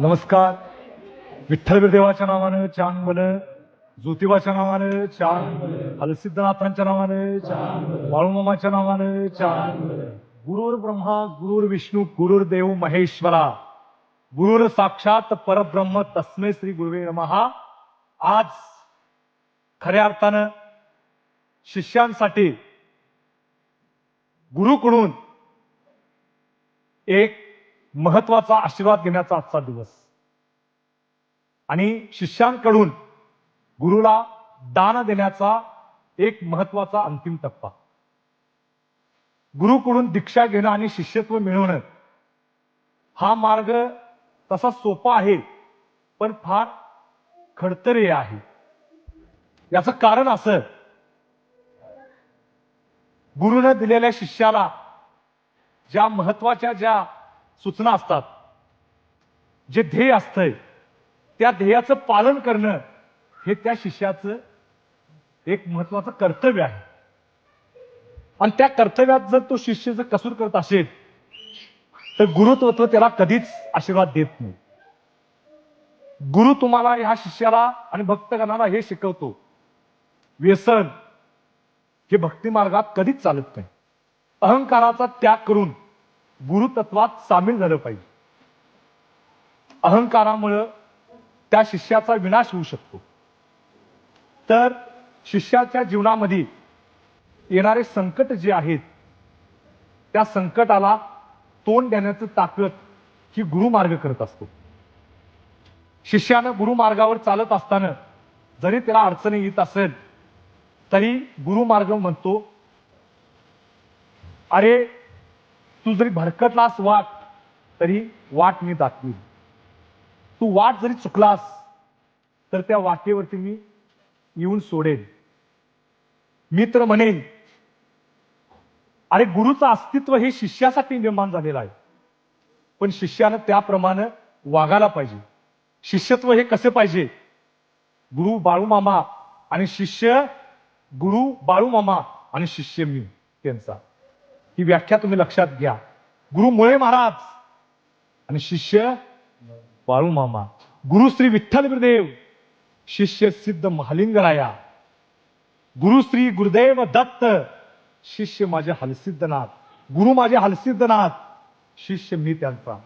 नमस्कार. विठ्ठल देवाच्या नावानं चांग बल. ज्योतिबाच्या नावानं चांग हलसिद्धनाथांच्या नावानं चांग बाळूमामाच्या नावानं चांग गुरुर ब्रह्मा गुरुर विष्णू गुरुर देव महेश्वरा. गुरुर साक्षात परब्रह्म तस्मे श्री गुरुवे नमहा आज खऱ्या अर्थानं शिष्यांसाठी गुरुकडून एक महत्त्वाचा आशीर्वाद घेण्याचा आजचा दिवस. आणि शिष्यांकडून गुरुला दान देण्याचा एक महत्त्वाचा अंतिम टप्पा. गुरुकडून दीक्षा घेणं आणि शिष्यत्व मिळवणं हा मार्ग तसा सोपा आहे पण फार खडतरे आहे. याचं कारण असं गुरुनं दिलेल्या शिष्याला ज्या महत्त्वाच्या ज्या सूचना असतात. जे ध्येय असतंय त्या ध्येयाचं पालन करणं हे त्या शिष्याचं एक महत्वाचं कर्तव्य आहे. आणि त्या कर्तव्यात जर तो शिष्य जर कसूर करत असेल तर गुरुत्व त्याला कधीच आशीर्वाद देत नाही. गुरु तुम्हाला ह्या शिष्याला आणि भक्तगणाला हे शिकवतो. व्यसन हे भक्ती मार्गात कधीच चालत नाही. अहंकाराचा त्याग करून गुरुतत्वात सामील झालं पाहिजे. अहंकारामुळं त्या शिष्याचा विनाश होऊ शकतो. तर शिष्याच्या जीवनामध्ये येणारे संकट जे आहेत त्या संकटाला तोंड देण्याचं ताकद ही गुरुमार्ग करत असतो. शिष्यानं गुरुमार्गावर चालत असताना जरी त्याला अडचणी येत असेल तरी गुरुमार्ग म्हणतो अरे तू जरी भरकटलास वाट तरी वाट मी दाखवी तू वाट जरी चुकलास तर त्या वाटेवरती मी येऊन सोडेन. मित्र म्हणेन अरे गुरुचं अस्तित्व हे शिष्यासाठी निर्माण झालेलं आहे. पण शिष्यानं त्याप्रमाणे वागायला पाहिजे. शिष्यत्व हे कसे पाहिजे? गुरु बाळूमामा आणि शिष्य गुरु बाळूमामा आणि शिष्य मी त्यांचा. ही व्याख्या तुम्ही लक्षात घ्या. गुरु मुळे महाराज आणि शिष्य बाळूमामा गुरु श्री विठ्ठल गुरुदेव शिष्य सिद्ध महालिंगराया. गुरु श्री गुरुदेव दत्त शिष्य माझे हलसिद्धनाथ. गुरु माझे हलसिद्धनाथ शिष्य मी त्यांचा.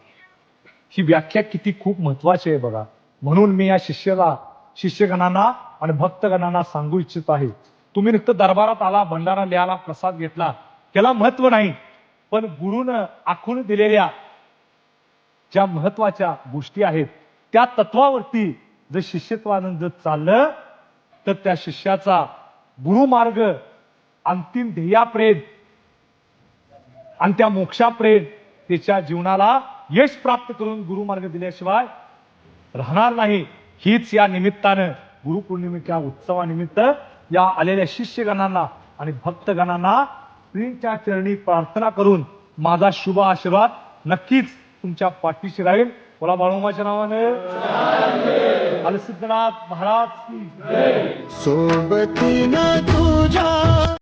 ही व्याख्या किती खूप महत्वाची आहे बघा. म्हणून मी या शिष्याला शिष्यगणांना आणि भक्तगणांना सांगू इच्छित आहे. तुम्ही नुकतं दरबारात आला भंडारा लिहाला प्रसाद घेतला त्याला महत्त्व नाही. पण गुरुनं आखून दिलेल्या ज्या महत्त्वाच्या गोष्टी आहेत त्या तत्वावरती जर शिष्यत्वानं जर चाललं तर त्या शिष्याचा गुरुमार्ग अंतिम ध्येयाप्रेत आणि त्या मोक्षाप्रेत त्याच्या जीवनाला यश प्राप्त करून गुरुमार्ग दिल्याशिवाय राहणार नाही. हीच या निमित्तानं गुरुपौर्णिमेच्या उत्सवानिमित्त या आलेल्या शिष्यगणांना आणि भक्तगणांना श्रींच्या चरणी प्रार्थना करून माझा शुभ आशीर्वाद नक्कीच तुमच्या पाठीशी राहील बोला बाळूमाच्या नावाने अलसिद्धनाथ महाराज की सोबतीनं तुझ्या